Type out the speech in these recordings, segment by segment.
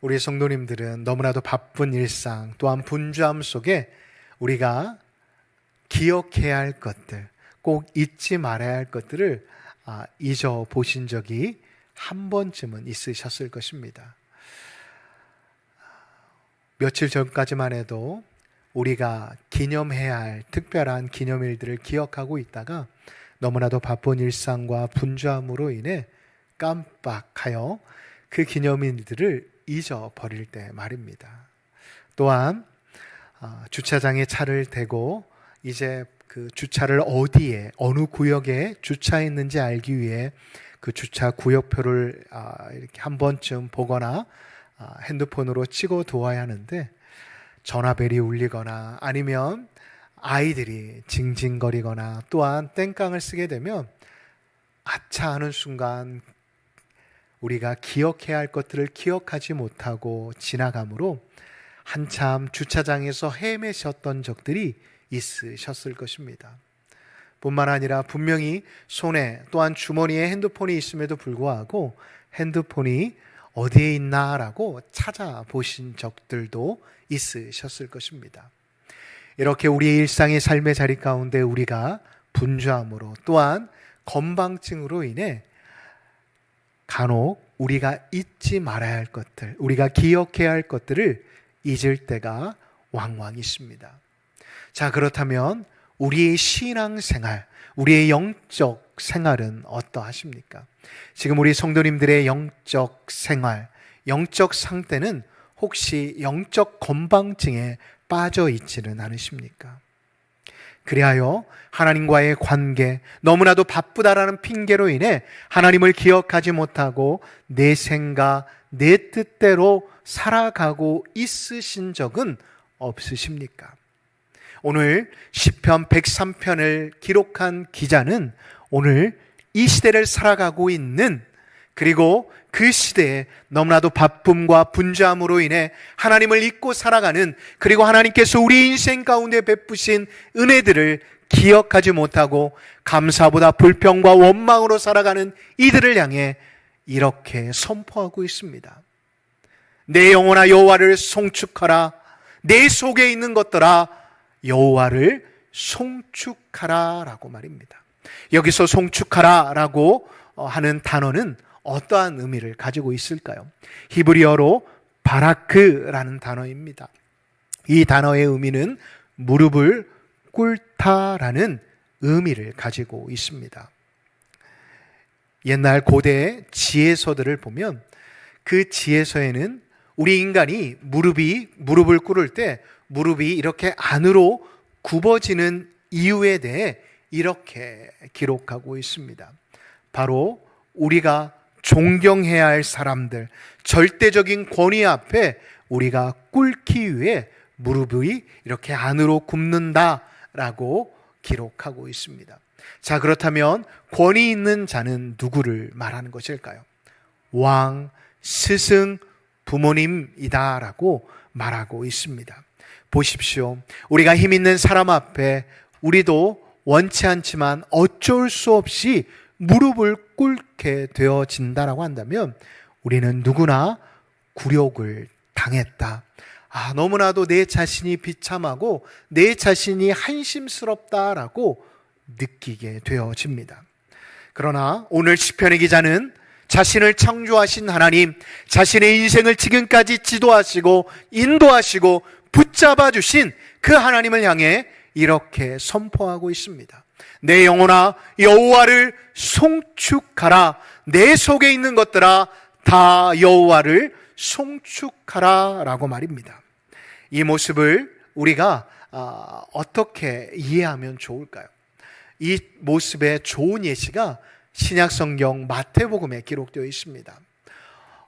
우리 성도님들은 너무나도 바쁜 일상 또한 분주함 속에 우리가 기억해야 할 것들, 꼭 잊지 말아야 할 것들을 아, 잊어 보신 적이 한 번쯤은 있으셨을 것입니다. 며칠 전까지만 해도 우리가 기념해야 할 특별한 기념일들을 기억하고 있다가 너무나도 바쁜 일상과 분주함으로 인해 깜빡하여 그 기념일들을 잊어버릴 때 말입니다. 또한 아, 주차장에 차를 대고 이제 그 주차를 어디에 어느 구역에 주차했는지 알기 위해 그 주차 구역표를 아, 이렇게 한 번쯤 보거나 아, 핸드폰으로 찍어 두어야 하는데 전화벨이 울리거나 아니면 아이들이 징징거리거나 또한 땡깡을 쓰게 되면 아차 하는 순간 우리가 기억해야 할 것들을 기억하지 못하고 지나가므로 한참 주차장에서 헤매셨던 적들이 있으셨을 것입니다. 뿐만 아니라 분명히 손에 또한 주머니에 핸드폰이 있음에도 불구하고 핸드폰이 어디에 있나라고 찾아보신 적들도 있으셨을 것입니다. 이렇게 우리의 일상의 삶의 자리 가운데 우리가 분주함으로 또한 건방증으로 인해 간혹 우리가 잊지 말아야 할 것들, 우리가 기억해야 할 것들을 잊을 때가 왕왕 있습니다. 자, 그렇다면 우리의 신앙 생활, 우리의 영적 생활은 어떠하십니까? 지금 우리 성도님들의 영적 생활, 영적 상태는 혹시 영적 건방증에 빠져 있지는 않으십니까? 그리하여 하나님과의 관계, 너무나도 바쁘다라는 핑계로 인해 하나님을 기억하지 못하고 내 생각, 내 뜻대로 살아가고 있으신 적은 없으십니까? 오늘 시편 103편을 기록한 기자는 오늘 이 시대를 살아가고 있는 그리고 그 시대에 너무나도 바쁨과 분주함으로 인해 하나님을 잊고 살아가는 그리고 하나님께서 우리 인생 가운데 베푸신 은혜들을 기억하지 못하고 감사보다 불평과 원망으로 살아가는 이들을 향해 이렇게 선포하고 있습니다. 내 영혼아 여호와를 송축하라. 내 속에 있는 것들아 여호와를 송축하라라고 말입니다. 여기서 송축하라라고 하는 단어는 어떠한 의미를 가지고 있을까요? 히브리어로 바라크라는 단어입니다. 이 단어의 의미는 무릎을 꿇다라는 의미를 가지고 있습니다. 옛날 고대 지혜서들을 보면 그 지혜서에는 우리 인간이 무릎이 무릎을 꿇을 때 무릎이 이렇게 안으로 굽어지는 이유에 대해 이렇게 기록하고 있습니다. 바로 우리가 존경해야 할 사람들, 절대적인 권위 앞에 우리가 꿇기 위해 무릎이 이렇게 안으로 굽는다라고 기록하고 있습니다. 자, 그렇다면 권위 있는 자는 누구를 말하는 것일까요? 왕, 스승, 부모님이다라고 말하고 있습니다. 보십시오. 우리가 힘 있는 사람 앞에 우리도 원치 않지만 어쩔 수 없이 무릎을 꿇게 되어진다라고 한다면 우리는 누구나 굴욕을 당했다. 아, 너무나도 내 자신이 비참하고 내 자신이 한심스럽다라고 느끼게 되어집니다. 그러나 오늘 시편의 기자는 자신을 창조하신 하나님, 자신의 인생을 지금까지 지도하시고 인도하시고 붙잡아 주신 그 하나님을 향해 이렇게 선포하고 있습니다. 내 영혼아 여호와를 송축하라. 내 속에 있는 것들아 다 여호와를 송축하라라고 말입니다. 이 모습을 우리가 아, 어떻게 이해하면 좋을까요? 이 모습의 좋은 예시가 신약 성경 마태복음에 기록되어 있습니다.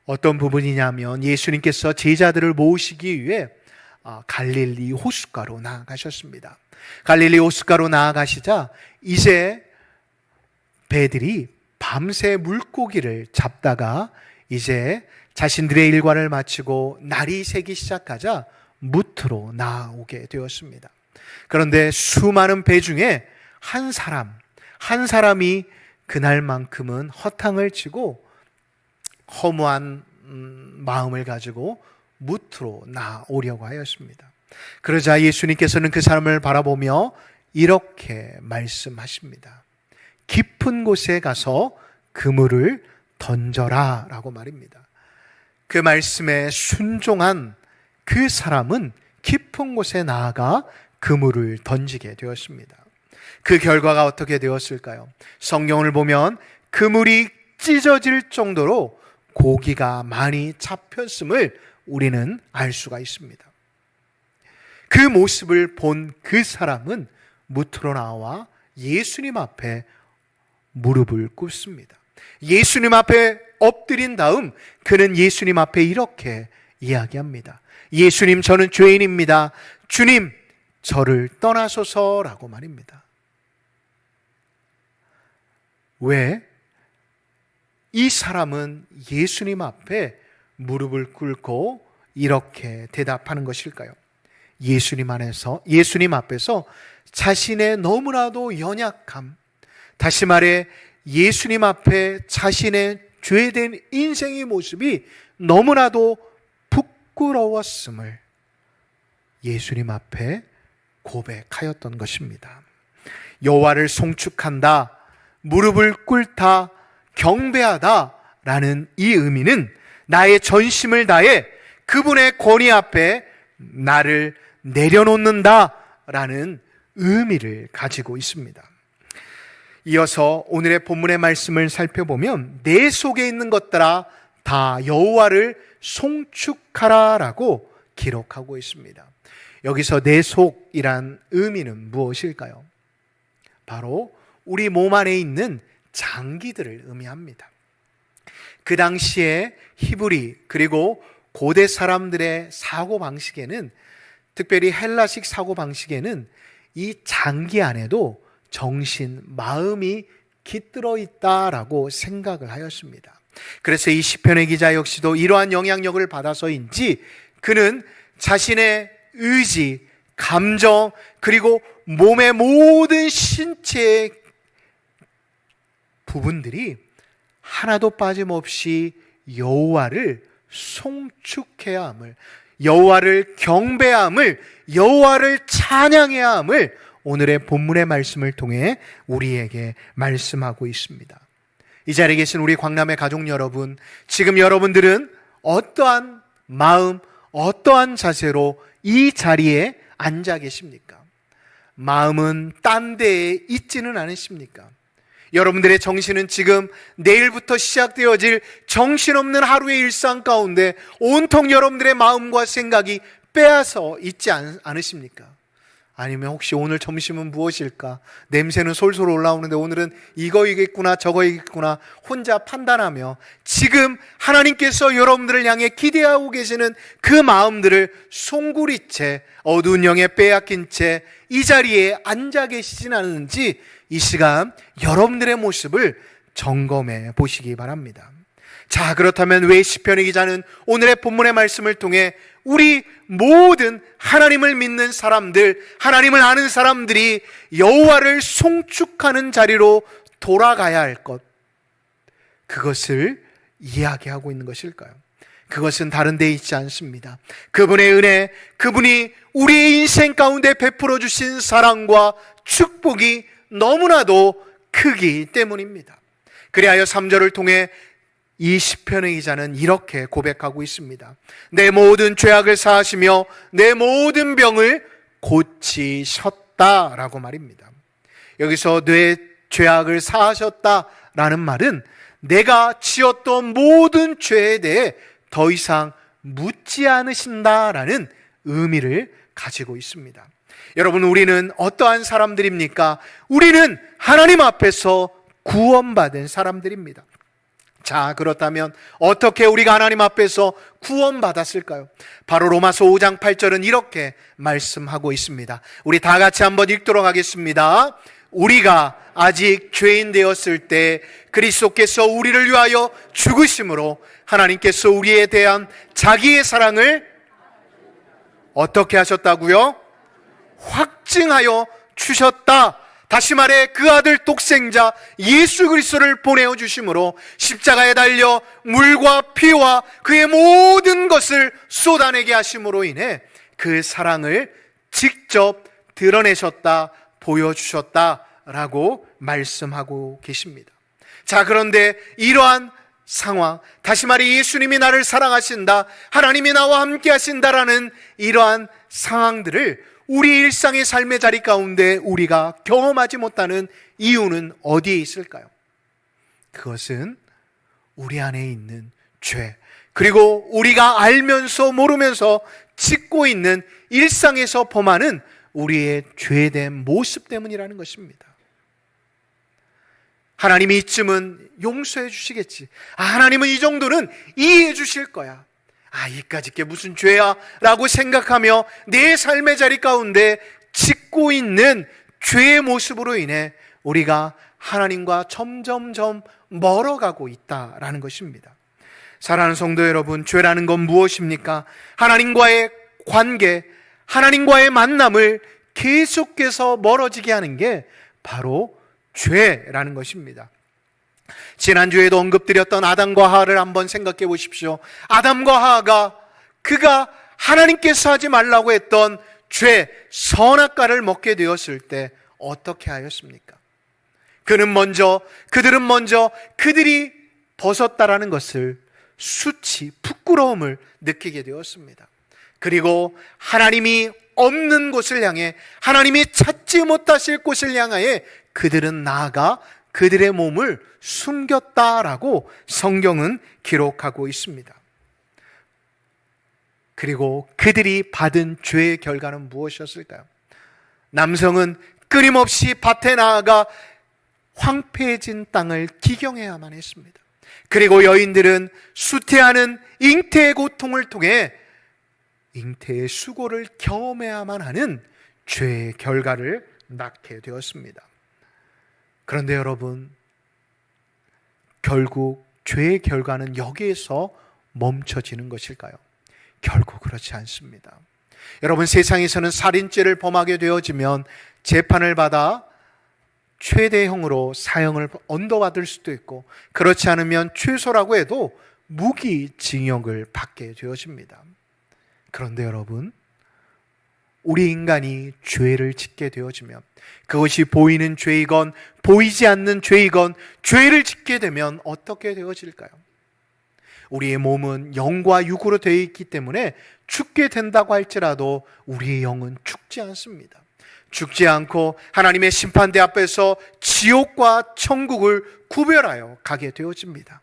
어떤 부분이냐면 예수님께서 제자들을 모으시기 위해 아, 갈릴리 호숫가로 나아가셨습니다. 갈릴리 호숫가로 나아가시자 이제 배들이 밤새 물고기를 잡다가 이제 자신들의 일과를 마치고 날이 새기 시작하자 무트로 나오게 되었습니다. 그런데 수많은 배 중에 한 사람, 한 사람이 그날만큼은 허탕을 치고 허무한 음, 마음을 가지고 무트로 나오려고 하였습니다. 그러자 예수님께서는 그 사람을 바라보며 이렇게 말씀하십니다. 깊은 곳에 가서 그물을 던져라 라고 말입니다. 그 말씀에 순종한 그 사람은 깊은 곳에 나아가 그물을 던지게 되었습니다. 그 결과가 어떻게 되었을까요? 성경을 보면 그물이 찢어질 정도로 고기가 많이 잡혔음을 우리는 알 수가 있습니다. 그 모습을 본 그 사람은 무트로 나와 예수님 앞에 무릎을 꿇습니다. 예수님 앞에 엎드린 다음 그는 예수님 앞에 이렇게 이야기합니다. 예수님, 저는 죄인입니다. 주님, 저를 떠나소서라고 말입니다. 왜? 이 사람은 예수님 앞에 무릎을 꿇고 이렇게 대답하는 것일까요? 예수님 안에서, 예수님 앞에서 자신의 너무나도 연약함, 다시 말해 예수님 앞에 자신의 죄된 인생의 모습이 너무나도 부끄러웠음을 예수님 앞에 고백하였던 것입니다. 여호와를 송축한다, 무릎을 꿇다, 경배하다라는 이 의미는 나의 전심을 다해 그분의 권위 앞에 나를 내려놓는다라는 의미를 가지고 있습니다. 이어서 오늘의 본문의 말씀을 살펴보면 내 속에 있는 것들아 다 여호와를 송축하라라고 기록하고 있습니다. 여기서 내 속이란 의미는 무엇일까요? 바로 우리 몸 안에 있는 장기들을 의미합니다. 그 당시에 히브리 그리고 고대 사람들의 사고 방식에는 특별히 헬라식 사고 방식에는 이 장기 안에도 정신, 마음이 깃들어 있다라고 생각을 하였습니다. 그래서 이 시편의 기자 역시도 이러한 영향력을 받아서인지 그는 자신의 의지, 감정, 그리고 몸의 모든 신체의 부분들이 하나도 빠짐없이 여호와를 송축해야 함을 여호와를 경배함을 여호와를 찬양해야 함을 오늘의 본문의 말씀을 통해 우리에게 말씀하고 있습니다. 이 자리에 계신 우리 광남의 가족 여러분, 지금 여러분들은 어떠한 마음, 어떠한 자세로 이 자리에 앉아 계십니까? 마음은 딴 데에 있지는 않으십니까? 여러분들의 정신은 지금 내일부터 시작되어질 정신없는 하루의 일상 가운데 온통 여러분들의 마음과 생각이 빼앗아 있지 않, 않으십니까? 아니면 혹시 오늘 점심은 무엇일까? 냄새는 솔솔 올라오는데 오늘은 이거이겠구나, 저거이겠구나, 혼자 판단하며 지금 하나님께서 여러분들을 향해 기대하고 계시는 그 마음들을 송구리채, 어두운 영에 빼앗긴 채 이 자리에 앉아 계시진 않은지 이 시간 여러분들의 모습을 점검해 보시기 바랍니다. 자, 그렇다면 왜 시편의 기자는 오늘의 본문의 말씀을 통해 우리 모든 하나님을 믿는 사람들, 하나님을 아는 사람들이 여호와를 송축하는 자리로 돌아가야 할 것, 그것을 이야기하고 있는 것일까요? 그것은 다른 데 있지 않습니다. 그분의 은혜, 그분이 우리의 인생 가운데 베풀어 주신 사랑과 축복이 너무나도 크기 때문입니다. 그리하여 3절을 통해 이 시편의 기자는 이렇게 고백하고 있습니다. 내 모든 죄악을 사하시며 내 모든 병을 고치셨다라고 말입니다. 여기서 내 죄악을 사하셨다라는 말은 내가 지었던 모든 죄에 대해 더 이상 묻지 않으신다라는 의미를 가지고 있습니다. 여러분, 우리는 어떠한 사람들입니까? 우리는 하나님 앞에서 구원받은 사람들입니다. 자, 그렇다면 어떻게 우리가 하나님 앞에서 구원받았을까요? 바로 로마서 5장 8절은 이렇게 말씀하고 있습니다. 우리 다 같이 한번 읽도록 하겠습니다. 우리가 아직 죄인 되었을 때 그리스도께서 우리를 위하여 죽으심으로 하나님께서 우리에 대한 자기의 사랑을 어떻게 하셨다고요? 확증하여 주셨다. 다시 말해 그 아들 독생자 예수 그리스도를 보내어 주심으로 십자가에 달려 물과 피와 그의 모든 것을 쏟아내게 하심으로 인해 그 사랑을 직접 드러내셨다 보여주셨다라고 말씀하고 계십니다. 자, 그런데 이러한 상황, 다시 말해 예수님이 나를 사랑하신다, 하나님이 나와 함께 하신다라는 이러한 상황들을 우리 일상의 삶의 자리 가운데 우리가 경험하지 못하는 이유는 어디에 있을까요? 그것은 우리 안에 있는 죄, 그리고 우리가 알면서 모르면서 짓고 있는 일상에서 범하는 우리의 죄된 모습 때문이라는 것입니다. 하나님이 이쯤은 용서해 주시겠지. 아, 하나님은 이 정도는 이해해 주실 거야. 아, 이까짓 게 무슨 죄야? 라고 생각하며 내 삶의 자리 가운데 짓고 있는 죄의 모습으로 인해 우리가 하나님과 점점점 멀어가고 있다라는 것입니다. 사랑하는 성도 여러분, 죄라는 건 무엇입니까? 하나님과의 관계, 하나님과의 만남을 계속해서 멀어지게 하는 게 바로 죄라는 것입니다. 지난주에도 언급드렸던 아담과 하하를 한번 생각해 보십시오. 아담과 하하가 그가 하나님께서 하지 말라고 했던 죄, 선악과를 먹게 되었을 때 어떻게 하였습니까? 그는 먼저, 그들은 먼저 그들이 벗었다라는 것을 수치, 부끄러움을 느끼게 되었습니다. 그리고 하나님이 없는 곳을 향해 하나님이 찾지 못하실 곳을 향하여 그들은 나아가 그들의 몸을 숨겼다라고 성경은 기록하고 있습니다. 그리고 그들이 받은 죄의 결과는 무엇이었을까요? 남성은 끊임없이 밭에 나아가 황폐해진 땅을 기경해야만 했습니다. 그리고 여인들은 수태하는 잉태의 고통을 통해 잉태의 수고를 경험해야만 하는 죄의 결과를 낳게 되었습니다. 그런데 여러분, 결국 죄의 결과는 여기에서 멈춰지는 것일까요? 결국 그렇지 않습니다. 여러분, 세상에서는 살인죄를 범하게 되어지면 재판을 받아 최대형으로 사형을 언도받을 수도 있고, 그렇지 않으면 최소라고 해도 무기징역을 받게 되어집니다. 그런데 여러분, 우리 인간이 죄를 짓게 되어지면 그것이 보이는 죄이건 보이지 않는 죄이건 죄를 짓게 되면 어떻게 되어질까요? 우리의 몸은 영과 육으로 되어 있기 때문에 죽게 된다고 할지라도 우리의 영은 죽지 않습니다. 죽지 않고 하나님의 심판대 앞에서 지옥과 천국을 구별하여 가게 되어집니다.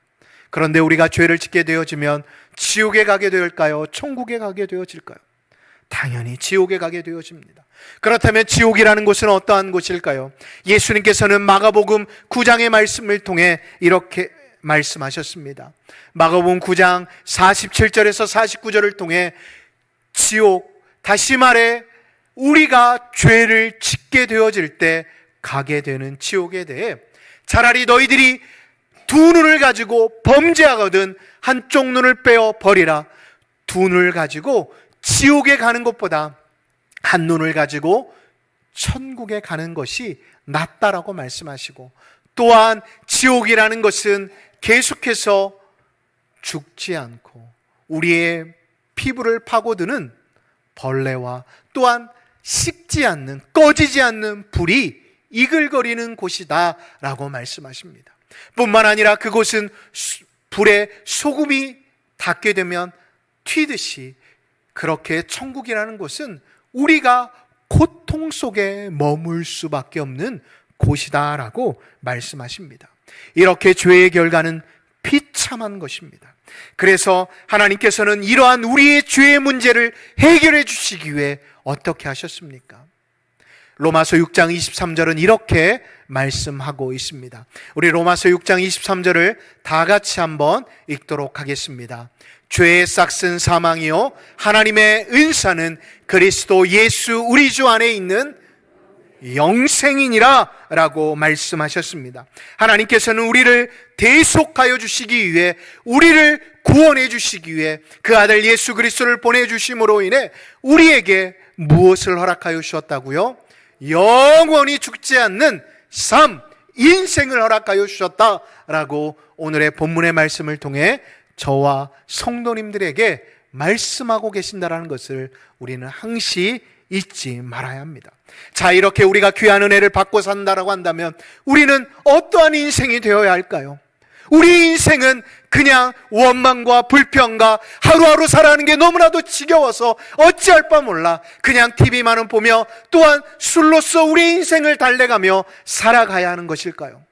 그런데 우리가 죄를 짓게 되어지면 지옥에 가게 될까요? 천국에 가게 되어질까요? 당연히 지옥에 가게 되어집니다. 그렇다면 지옥이라는 곳은 어떠한 곳일까요? 예수님께서는 마가복음 9장의 말씀을 통해 이렇게 말씀하셨습니다. 마가복음 9장 47절에서 49절을 통해 지옥, 다시 말해 우리가 죄를 짓게 되어질 때 가게 되는 지옥에 대해 차라리 너희들이 두 눈을 가지고 범죄하거든 한쪽 눈을 빼어 버리라. 두 눈을 가지고 지옥에 가는 것보다 한 눈을 가지고 천국에 가는 것이 낫다라고 말씀하시고 또한 지옥이라는 것은 계속해서 죽지 않고 우리의 피부를 파고드는 벌레와 또한 식지 않는 꺼지지 않는 불이 이글거리는 곳이다 라고 말씀하십니다. 뿐만 아니라 그곳은 불에 소금이 닿게 되면 튀듯이 그렇게 천국이라는 곳은 우리가 고통 속에 머물 수밖에 없는 곳이다라고 말씀하십니다. 이렇게 죄의 결과는 비참한 것입니다. 그래서 하나님께서는 이러한 우리의 죄의 문제를 해결해 주시기 위해 어떻게 하셨습니까? 로마서 6장 23절은 이렇게 말씀하고 있습니다. 우리 로마서 6장 23절을 다 같이 한번 읽도록 하겠습니다. 죄의 싹슨 사망이요 하나님의 은사는 그리스도 예수 우리 주 안에 있는 영생이니라 라고 말씀하셨습니다. 하나님께서는 우리를 대속하여 주시기 위해 우리를 구원해 주시기 위해 그 아들 예수 그리스도를 보내 주심으로 인해 우리에게 무엇을 허락하여 주셨다고요? 영원히 죽지 않는 삶, 인생을 허락하여 주셨다라고 오늘의 본문의 말씀을 통해 저와 성도님들에게 말씀하고 계신다라는 것을 우리는 항시 잊지 말아야 합니다. 자, 이렇게 우리가 귀한 은혜를 받고 산다라고 한다면 우리는 어떠한 인생이 되어야 할까요? 우리 인생은 그냥 원망과 불평과 하루하루 살아가는 게 너무나도 지겨워서 어찌할 바 몰라 그냥 TV만은 보며 또한 술로서 우리 인생을 달래가며 살아가야 하는 것일까요?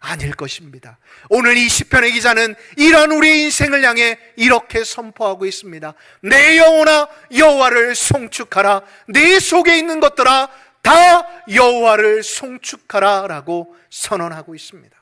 아닐 것입니다. 오늘 이 시편의 기자는 이런 우리의 인생을 향해 이렇게 선포하고 있습니다. 내 영혼아 여호와를 송축하라. 내 속에 있는 것들아 다 여호와를 송축하라라고 선언하고 있습니다.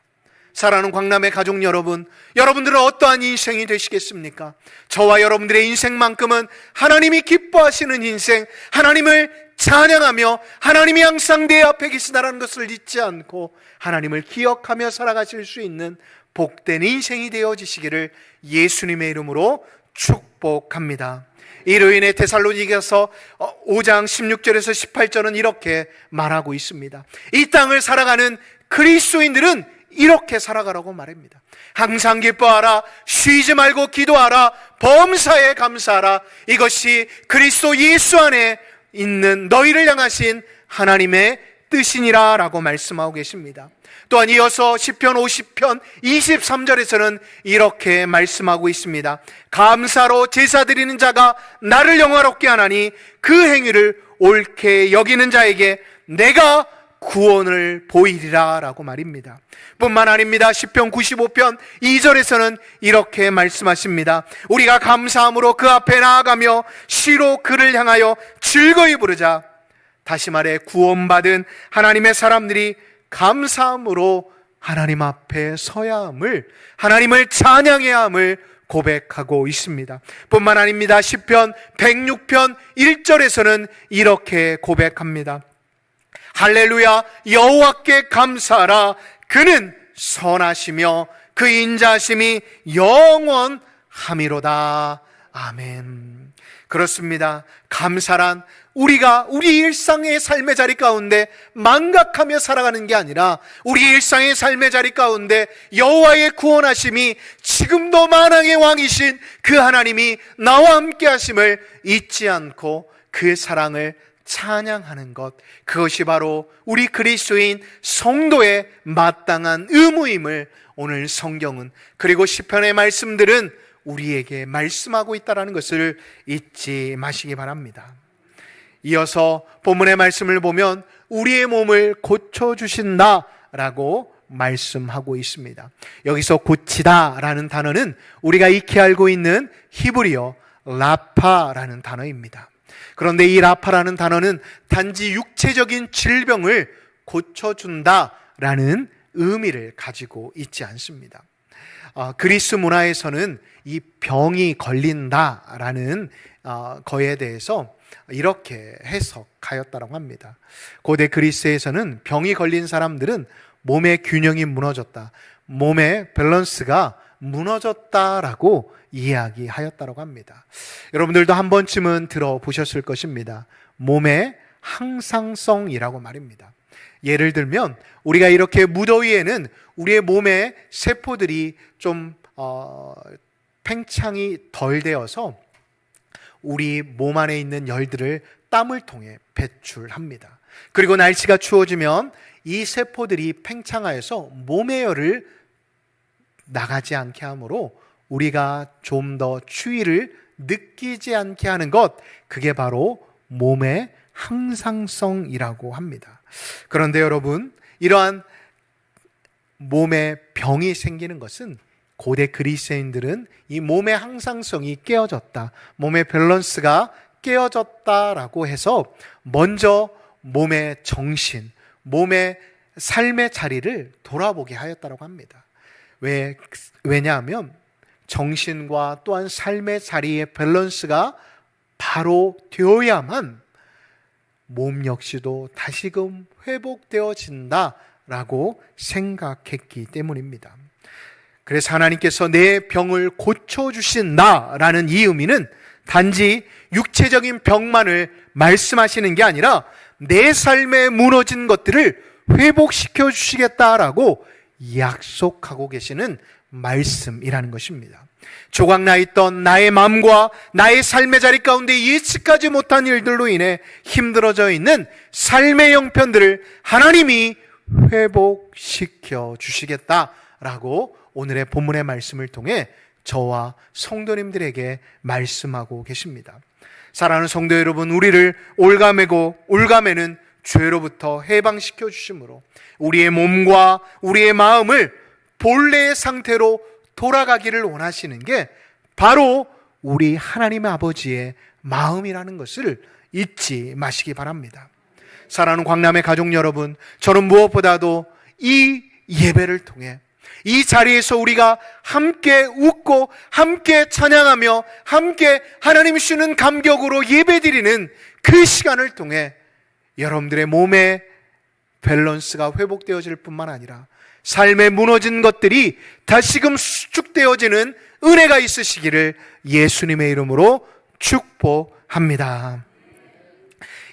사랑하는 광남의 가족 여러분, 여러분들은 어떠한 인생이 되시겠습니까? 저와 여러분들의 인생만큼은 하나님이 기뻐하시는 인생, 하나님을 찬양하며 하나님이 항상 내 앞에 계시다는 것을 잊지 않고 하나님을 기억하며 살아가실 수 있는 복된 인생이 되어지시기를 예수님의 이름으로 축복합니다. 이로 인해 데살로니가서 5장 16절에서 18절은 이렇게 말하고 있습니다. 이 땅을 살아가는 그리스도인들은 이렇게 살아가라고 말합니다. 항상 기뻐하라, 쉬지 말고 기도하라, 범사에 감사하라. 이것이 그리스도 예수 안에 있는 너희를 향하신 하나님의 뜻이니라 라고 말씀하고 계십니다. 또한 이어서 10편 50편 23절에서는 이렇게 말씀하고 있습니다. 감사로 제사 드리는 자가 나를 영화롭게 하나니 그 행위를 옳게 여기는 자에게 내가 구원을 보이리라 라고 말입니다. 뿐만 아닙니다. 10편 95편 2절에서는 이렇게 말씀하십니다. 우리가 감사함으로 그 앞에 나아가며 시로 그를 향하여 즐거이 부르자. 다시 말해 구원받은 하나님의 사람들이 감사함으로 하나님 앞에 서야 함을 하나님을 찬양해야 함을 고백하고 있습니다. 뿐만 아닙니다. 10편 106편 1절에서는 이렇게 고백합니다. 할렐루야 여호와께 감사하라. 그는 선하시며 그 인자심이 영원함이로다. 아멘. 그렇습니다. 감사란 우리가 우리 일상의 삶의 자리 가운데 망각하며 살아가는 게 아니라 우리 일상의 삶의 자리 가운데 여호와의 구원하심이 지금도 만왕의 왕이신 그 하나님이 나와 함께 하심을 잊지 않고 그 사랑을 찬양하는 것 그것이 바로 우리 그리스도인 성도의 마땅한 의무임을 오늘 성경은 그리고 시편의 말씀들은 우리에게 말씀하고 있다라는 것을 잊지 마시기 바랍니다. 이어서 본문의 말씀을 보면 우리의 몸을 고쳐 주신다라고 말씀하고 있습니다. 여기서 고치다라는 단어는 우리가 익히 알고 있는 히브리어 라파라는 단어입니다. 그런데 이 라파라는 단어는 단지 육체적인 질병을 고쳐준다라는 의미를 가지고 있지 않습니다. 어, 그리스 문화에서는 이 병이 걸린다라는 어, 거에 대해서 이렇게 해석하였다고 합니다. 고대 그리스에서는 병이 걸린 사람들은 몸의 균형이 무너졌다. 몸의 밸런스가 무너졌다라고 이야기하였다고 합니다. 여러분들도 한 번쯤은 들어보셨을 것입니다. 몸의 항상성이라고 말입니다. 예를 들면 우리가 이렇게 무더위에는 우리의 몸의 세포들이 좀 어, 팽창이 덜 되어서 우리 몸 안에 있는 열들을 땀을 통해 배출합니다. 그리고 날씨가 추워지면 이 세포들이 팽창하여서 몸의 열을 나가지 않게 하므로 우리가 좀 더 추위를 느끼지 않게 하는 것, 그게 바로 몸의 항상성이라고 합니다. 그런데 여러분, 이러한 몸에 병이 생기는 것은 고대 그리스인들은 이 몸의 항상성이 깨어졌다. 몸의 밸런스가 깨어졌다라고 해서 먼저 몸의 정신, 몸의 삶의 자리를 돌아보게 하였다고 합니다. 왜, 왜냐하면 정신과 또한 삶의 자리의 밸런스가 바로 되어야만 몸 역시도 다시금 회복되어진다라고 생각했기 때문입니다. 그래서 하나님께서 내 병을 고쳐주신다라는 이 의미는 단지 육체적인 병만을 말씀하시는 게 아니라 내 삶에 무너진 것들을 회복시켜 주시겠다라고 약속하고 계시는 말씀이라는 것입니다. 조각 나 있던 나의 마음과 나의 삶의 자리 가운데 예측하지 못한 일들로 인해 힘들어져 있는 삶의 형편들을 하나님이 회복시켜 주시겠다라고 오늘의 본문의 말씀을 통해 저와 성도님들에게 말씀하고 계십니다. 사랑하는 성도 여러분, 우리를 올가매고 올가매는 죄로부터 해방시켜 주심으로 우리의 몸과 우리의 마음을 본래의 상태로 돌아가기를 원하시는 게 바로 우리 하나님 아버지의 마음이라는 것을 잊지 마시기 바랍니다. 사랑하는 광남의 가족 여러분, 저는 무엇보다도 이 예배를 통해 이 자리에서 우리가 함께 웃고 함께 찬양하며 함께 하나님 주는 감격으로 예배드리는 그 시간을 통해 여러분들의 몸의 밸런스가 회복되어질 뿐만 아니라 삶에 무너진 것들이 다시금 수축되어지는 은혜가 있으시기를 예수님의 이름으로 축복합니다.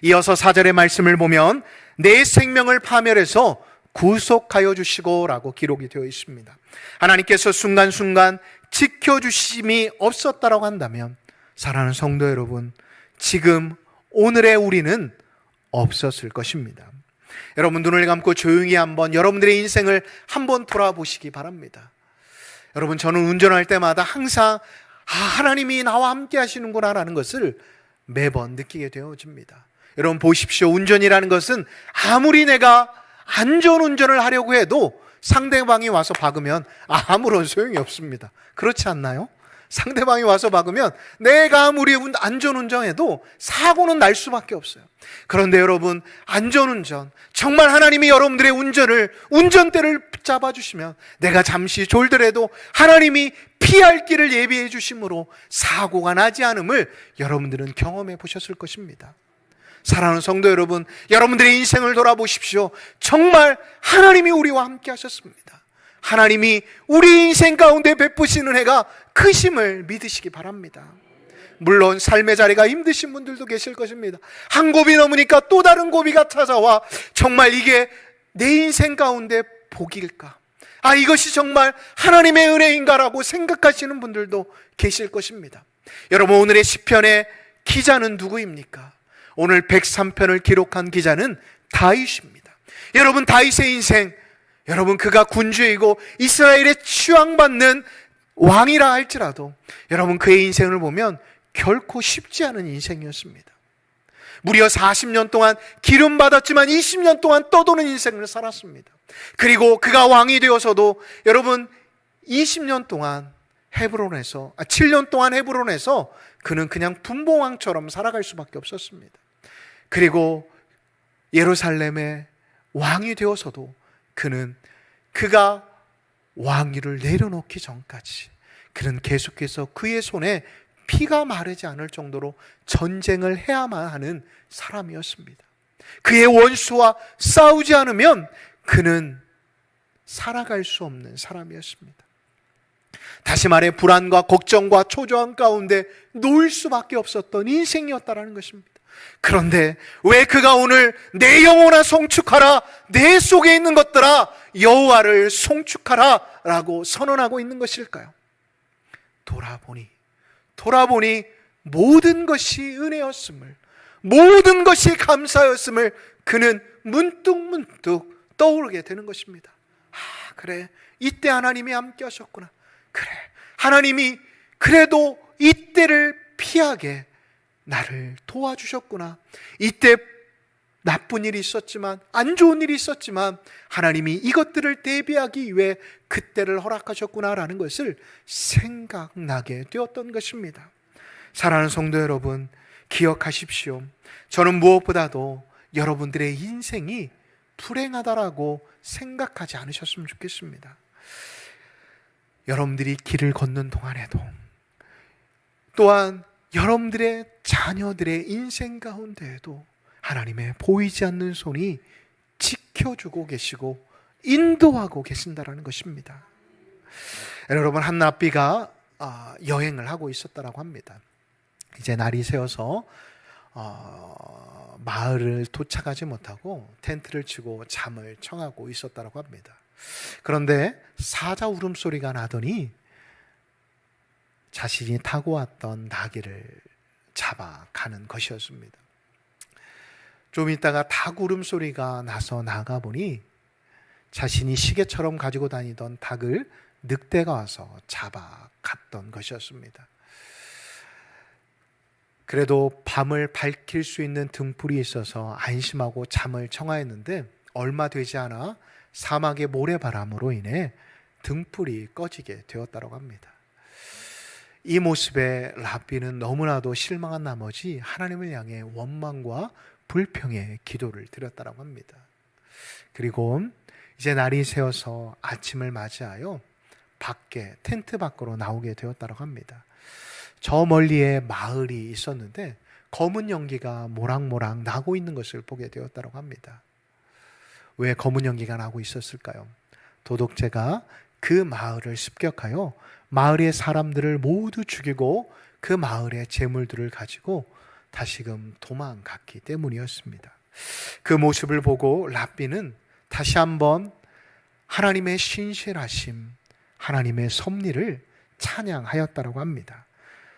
이어서 사절의 말씀을 보면 내 생명을 파멸해서 구속하여 주시고 라고 기록이 되어 있습니다. 하나님께서 순간순간 지켜주심이 없었다라고 한다면 사랑하는 성도 여러분, 지금 오늘의 우리는 없었을 것입니다. 여러분 눈을 감고 조용히 한번 여러분들의 인생을 한번 돌아보시기 바랍니다. 여러분 저는 운전할 때마다 항상 아, 하나님이 나와 함께 하시는구나라는 것을 매번 느끼게 되어집니다. 여러분 보십시오. 운전이라는 것은 아무리 내가 안전 운전을 하려고 해도 상대방이 와서 박으면 아무런 소용이 없습니다. 그렇지 않나요? 상대방이 와서 박으면 내가 아무리 안전운전해도 사고는 날 수밖에 없어요. 그런데 여러분, 안전운전, 정말 하나님이 여러분들의 운전을, 운전대를 잡아주시면 내가 잠시 졸더라도 하나님이 피할 길을 예비해 주심으로 사고가 나지 않음을 여러분들은 경험해 보셨을 것입니다. 사랑하는 성도 여러분, 여러분들의 인생을 돌아보십시오. 정말 하나님이 우리와 함께 하셨습니다. 하나님이 우리 인생 가운데 베푸시는 해가 크심을 믿으시기 바랍니다. 물론 삶의 자리가 힘드신 분들도 계실 것입니다. 한 곱이 넘으니까 또 다른 고비가 찾아와 정말 이게 내 인생 가운데 복일까? 아, 이것이 정말 하나님의 은혜인가라고 생각하시는 분들도 계실 것입니다. 여러분, 오늘의 시편의 기자는 누구입니까? 오늘 103편을 기록한 기자는 다윗입니다. 여러분, 다윗의 인생, 여러분 그가 군주이고 이스라엘의 추앙받는 왕이라 할지라도 여러분 그의 인생을 보면 결코 쉽지 않은 인생이었습니다. 무려 40년 동안 기름 받았지만 20년 동안 떠도는 인생을 살았습니다. 그리고 그가 왕이 되어서도 여러분 20년 동안 헤브론에서 아 7년 동안 헤브론에서 그는 그냥 분봉왕처럼 살아갈 수밖에 없었습니다. 그리고 예루살렘의 왕이 되어서도 그는 그가 왕위를 내려놓기 전까지 그는 계속해서 그의 손에 피가 마르지 않을 정도로 전쟁을 해야만 하는 사람이었습니다. 그의 원수와 싸우지 않으면 그는 살아갈 수 없는 사람이었습니다. 다시 말해 불안과 걱정과 초조함 가운데 놓을 수밖에 없었던 인생이었다라는 것입니다. 그런데 왜 그가 오늘 내 영혼아 송축하라 내 속에 있는 것들아 여호와를 송축하라라고 선언하고 있는 것일까요? 돌아보니 돌아보니 모든 것이 은혜였음을 모든 것이 감사였음을 그는 문득문득 떠오르게 되는 것입니다. 아, 그래. 이때 하나님이 함께 하셨구나. 그래. 하나님이 그래도 이때를 피하게 나를 도와주셨구나. 이때 나쁜 일이 있었지만, 안 좋은 일이 있었지만, 하나님이 이것들을 대비하기 위해 그때를 허락하셨구나라는 것을 생각나게 되었던 것입니다. 사랑하는 성도 여러분, 기억하십시오. 저는 무엇보다도 여러분들의 인생이 불행하다라고 생각하지 않으셨으면 좋겠습니다. 여러분들이 길을 걷는 동안에도 또한 여러분들의 자녀들의 인생 가운데에도 하나님의 보이지 않는 손이 지켜주고 계시고 인도하고 계신다라는 것입니다. 여러분 한나비가 아, 여행을 하고 있었다라고 합니다. 이제 날이 새어서 어, 마을을 도착하지 못하고 텐트를 치고 잠을 청하고 있었다고 합니다. 그런데 사자 울음소리가 나더니 자신이 타고 왔던 나귀를 잡아가는 것이었습니다. 좀 있다가 닭 울음소리가 나서 나가보니 자신이 시계처럼 가지고 다니던 닭을 늑대가 와서 잡아갔던 것이었습니다. 그래도 밤을 밝힐 수 있는 등불이 있어서 안심하고 잠을 청하였는데 얼마 되지 않아 사막의 모래바람으로 인해 등불이 꺼지게 되었다고 합니다. 이 모습에 라비는 너무나도 실망한 나머지 하나님을 향해 원망과 불평의 기도를 드렸다고 합니다. 그리고 이제 날이 새어서 아침을 맞이하여 밖에 텐트 밖으로 나오게 되었다고 합니다. 저 멀리에 마을이 있었는데 검은 연기가 모락모락 나고 있는 것을 보게 되었다고 합니다. 왜 검은 연기가 나고 있었을까요? 도둑제가 그 마을을 습격하여 마을의 사람들을 모두 죽이고 그 마을의 재물들을 가지고 다시금 도망갔기 때문이었습니다. 그 모습을 보고 랍비는 다시 한번 하나님의 신실하심, 하나님의 섭리를 찬양하였다고 합니다.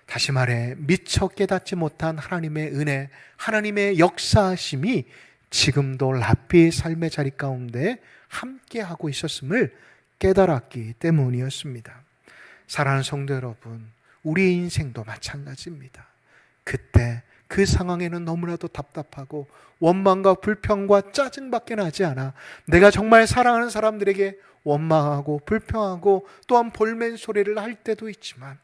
다시 말해 미처 깨닫지 못한 하나님의 은혜, 하나님의 역사하심이 지금도 랍비의 삶의 자리 가운데 함께 하고 있었음을 깨달았기 때문이었습니다. 사랑하는 성도 여러분, 우리의 인생도 마찬가지입니다. 그때 그 상황에는 너무나도 답답하고 원망과 불평과 짜증밖에 나지 않아 내가 정말 사랑하는 사람들에게 원망하고 불평하고 또한 볼멘 소리를 할 때도 있지만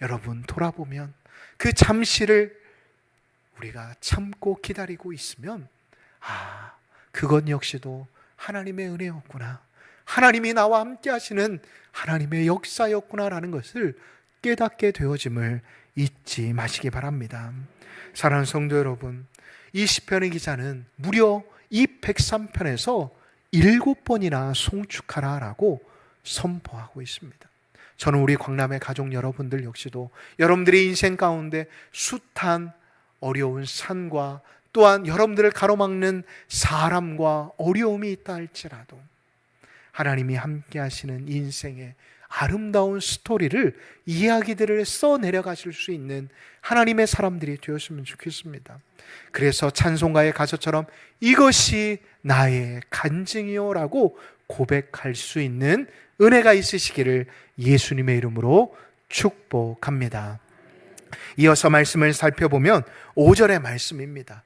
여러분 돌아보면 그 잠시를 우리가 참고 기다리고 있으면 아, 그것 역시도 하나님의 은혜였구나. 하나님이 나와 함께 하시는 하나님의 역사였구나라는 것을 깨닫게 되어짐을 잊지 마시기 바랍니다. 사랑하는 성도 여러분, 이 시편의 기자는 무려 이 103편에서 일곱 번이나 송축하라라고 선포하고 있습니다. 저는 우리 광남의 가족 여러분들 역시도 여러분들의 인생 가운데 숱한 어려운 산과 또한 여러분들을 가로막는 사람과 어려움이 있다 할지라도 하나님이 함께 하시는 인생의 아름다운 스토리를 이야기들을 써 내려가실 수 있는 하나님의 사람들이 되었으면 좋겠습니다. 그래서 찬송가의 가사처럼 이것이 나의 간증이요라고 고백할 수 있는 은혜가 있으시기를 예수님의 이름으로 축복합니다. 이어서 말씀을 살펴보면 5절의 말씀입니다.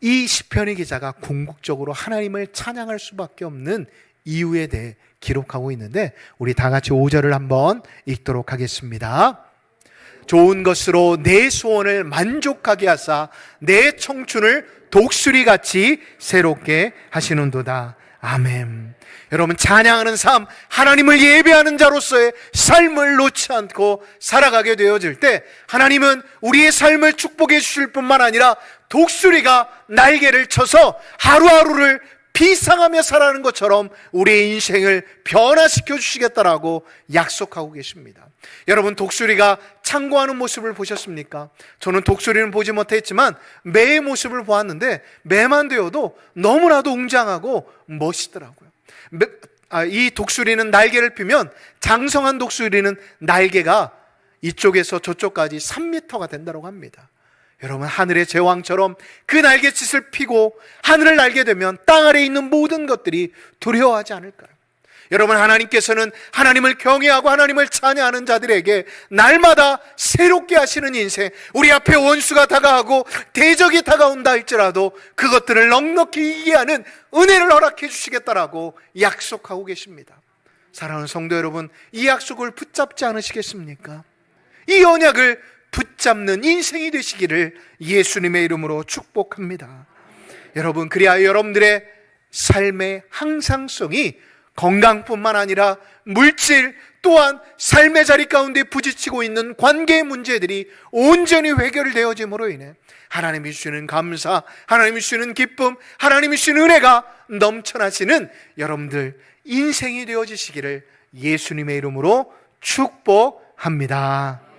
이 시편의 기자가 궁극적으로 하나님을 찬양할 수밖에 없는 이유에 대해 기록하고 있는데 우리 다 같이 5절을 한번 읽도록 하겠습니다. 좋은 것으로 내 소원을 만족하게 하사 내 청춘을 독수리 같이 새롭게 하시는도다. 아멘. 여러분 찬양하는 삶, 하나님을 예배하는 자로서의 삶을 놓지 않고 살아가게 되어질 때 하나님은 우리의 삶을 축복해 주실 뿐만 아니라 독수리가 날개를 쳐서 하루하루를 비상하며 살아가는 것처럼 우리의 인생을 변화시켜 주시겠다라고 약속하고 계십니다. 여러분 독수리가 창고하는 모습을 보셨습니까? 저는 독수리는 보지 못했지만 매의 모습을 보았는데 매만 되어도 너무나도 웅장하고 멋있더라고요. 아, 이 독수리는 날개를 피면 장성한 독수리는 날개가 이쪽에서 저쪽까지 3미터가 된다고 합니다. 여러분 하늘의 제왕처럼 그 날갯짓을 피고 하늘을 날게 되면 땅 아래에 있는 모든 것들이 두려워하지 않을까요? 여러분 하나님께서는 하나님을 경외하고 하나님을 찬양하는 자들에게 날마다 새롭게 하시는 인생 우리 앞에 원수가 다가하고 대적이 다가온다 할지라도 그것들을 넉넉히 이기게 하는 은혜를 허락해 주시겠다라고 약속하고 계십니다 사랑하는 성도 여러분 이 약속을 붙잡지 않으시겠습니까? 이 언약을 붙잡는 인생이 되시기를 예수님의 이름으로 축복합니다. 여러분, 그리하여 여러분들의 삶의 항상성이 건강뿐만 아니라 물질 또한 삶의 자리 가운데 부딪히고 있는 관계 문제들이 온전히 해결되어짐으로 인해 하나님이 주시는 감사, 하나님이 주시는 기쁨, 하나님이 주시는 은혜가 넘쳐나시는 여러분들 인생이 되어지시기를 예수님의 이름으로 축복합니다.